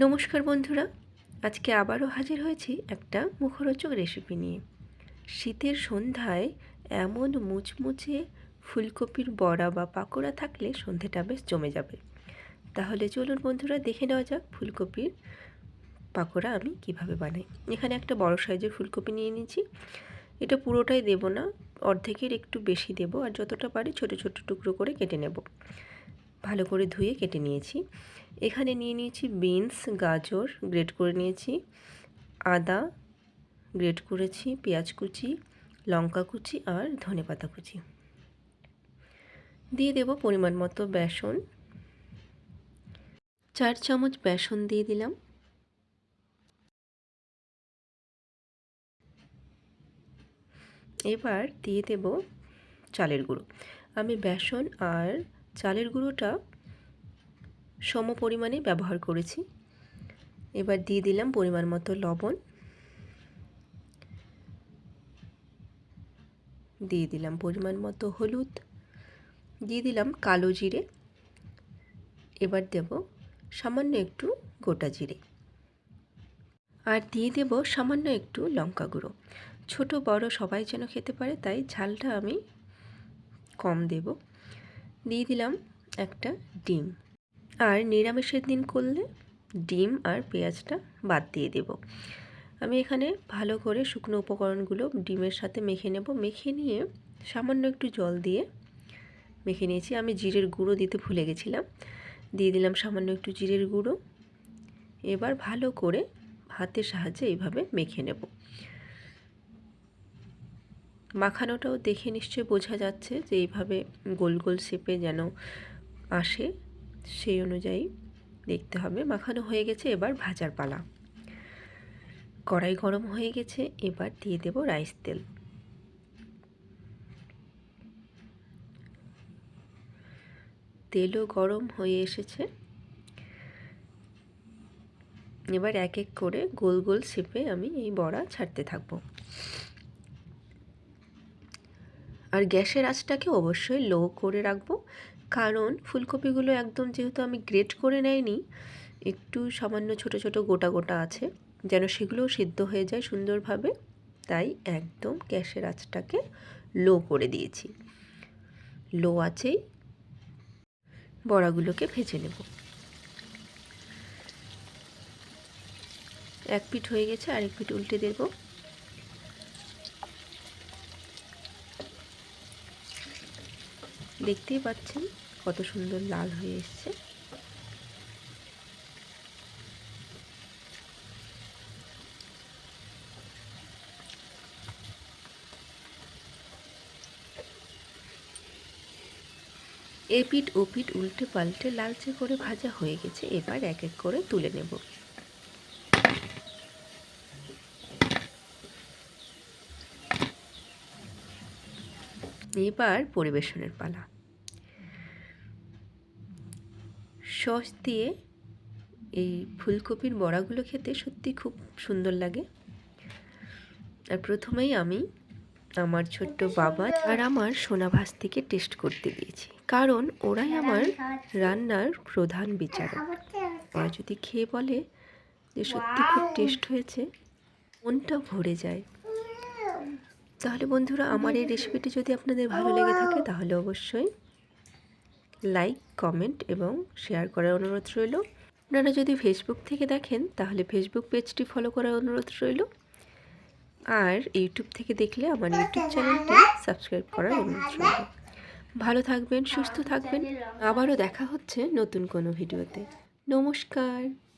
নমস্কার বন্ধুরা, আজকে আবারও হাজির হয়েছি একটা মুখরোচক রেসিপি নিয়ে। শীতের সন্ধ্যায় এমন মুচমুচে ফুলকপির বড়া বা পাকোড়া থাকলে সন্ধেটা বেশ জমে যাবে। তাহলে চলুন বন্ধুরা, দেখে নেওয়া যাক ফুলকপির পাকোড়া আমি কীভাবে বানাই। এখানে একটা বড় সাইজের ফুলকপি নিয়ে নিয়েছি। এটা পুরোটাই দেব না, অর্ধেকের একটু বেশি দেব, আর যতটা পারি ছোট ছোট টুকরো করে কেটে নেব। ভালো করে ধুয়ে কেটে নিয়েছি। এখানে নিয়ে নিয়েছি বিনস, গাজর, গ্রেট করে নিয়েছি, আদা, গ্রেট করেছি, পেঁয়াজ কুচি, লঙ্কা কুচি আর ধনে পাতা কুচি। দিয়ে দেব পরিমাণ মতো বেসন। চার চামচ বেসন দিয়ে দিলাম। এবার দিয়ে দেব চালের গুঁড়ো। আমি বেসন আর চালের গুঁড়োটা সম পরিমাণে ব্যবহার করেছি। এবার দিয়ে দিলাম পরিমাণ মতো লবণ। দিয়ে দিলাম পরিমাণ মতো হলুদ। দিয়ে দিলাম কালো জিরে। এবার দেব সামান্য একটু গোটা জিরে। আর দিয়ে দেব সামান্য একটু লঙ্কা গুঁড়ো। ছোট বড় সবাই যেন খেতে পারে, তাই ঝালটা আমি কম দেব। দিয়ে দিলাম একটা ডিম। আর নিরামিষের দিন করলে ডিম আর পেঁয়াজটা বাদ দিয়ে দেব। আমি এখানে ভালো করে শুকনো উপকরণগুলো ডিমের সাথে মেখে নেব। মেখে নিয়ে সামান্য একটু জল দিয়ে মেখে নিয়েছি। আমি জিরের গুঁড়ো দিতে ভুলে গেছিলাম। দিয়ে দিলাম সামান্য একটু জিরের গুঁড়ো। এবার ভালো করে হাতের সাহায্যে এইভাবে মেখে নেব। মাখানোটাও দেখে নিশ্চয়ই বোঝা যাচ্ছে যে এইভাবে গোল গোল শেপে যেন আসে, সেই অনুযায়ী দেখতে হবে। মাখানো হয়ে গেছে এবার ভাজার পালা। কড়াই গরম হয়ে গেছে, এবার দিয়ে দেব রাইস তেল। তেলও গরম হয়ে এসেছে। এবার এক এক করে গোল গোল শেপে আমি এই বড়া ছাড়তে থাকব। আর গ্যাসের আঁচটাকে অবশ্যই লো করে রাখব। কারণ ফুলকপিগুলো একদম যেহেতু আমি গ্রেট করে নেয়নি, একটু সামান্য ছোট ছোট গোটা গোটা আছে, যেন সেগুলোও সিদ্ধ হয়ে যায় সুন্দরভাবে। তাই একদম গ্যাসের আঁচটাকে লো করে দিয়েছি। লো আছেই, বড়াগুলোকে ভেজে নেব। এক পিঠ হয়ে গেছে, আরেক পিঠ উল্টে দেবো। দেখতেই পাচ্ছেন কত সুন্দর লাল হয়ে এসছে। এপিট ওপিট উল্টে পাল্টে লালচে করে ভাজা হয়ে গেছে, এবার এক এক করে তুলে নেব। এবার পরিবেশনের পালা। সস দিয়ে এই ফুলকপির বড়াগুলো খেতে সত্যি খুব সুন্দর লাগে। আর প্রথমেই আমি আমার ছোট্ট বাবা আর আমার সোনাভাস থেকে টেস্ট করতে দিয়েছি। কারণ ওরাই আমার রান্নার প্রধান বিচারক। ওরা যদি খেয়ে বলে যে সত্যি খুব টেস্ট হয়েছে মনটা ভরে যায়। তাহলে বন্ধুরা আমার এই রেসিপিটি যদি আপনাদের ভালো লেগে থাকে তাহলে অবশ্যই লাইক কমেন্ট এবং শেয়ার করার অনুরোধ রইল। আপনারা যদি ফেসবুক থেকে দেখেন, তাহলে ফেসবুক পেজটি ফলো করার অনুরোধ রইল। আর ইউটিউব থেকে দেখলে আমার ইউটিউব চ্যানেলটি সাবস্ক্রাইব করার অনুরোধ রইল। ভালো থাকবেন, সুস্থ থাকবেন। আবারও দেখা হচ্ছে নতুন কোনো ভিডিওতে নমস্কার।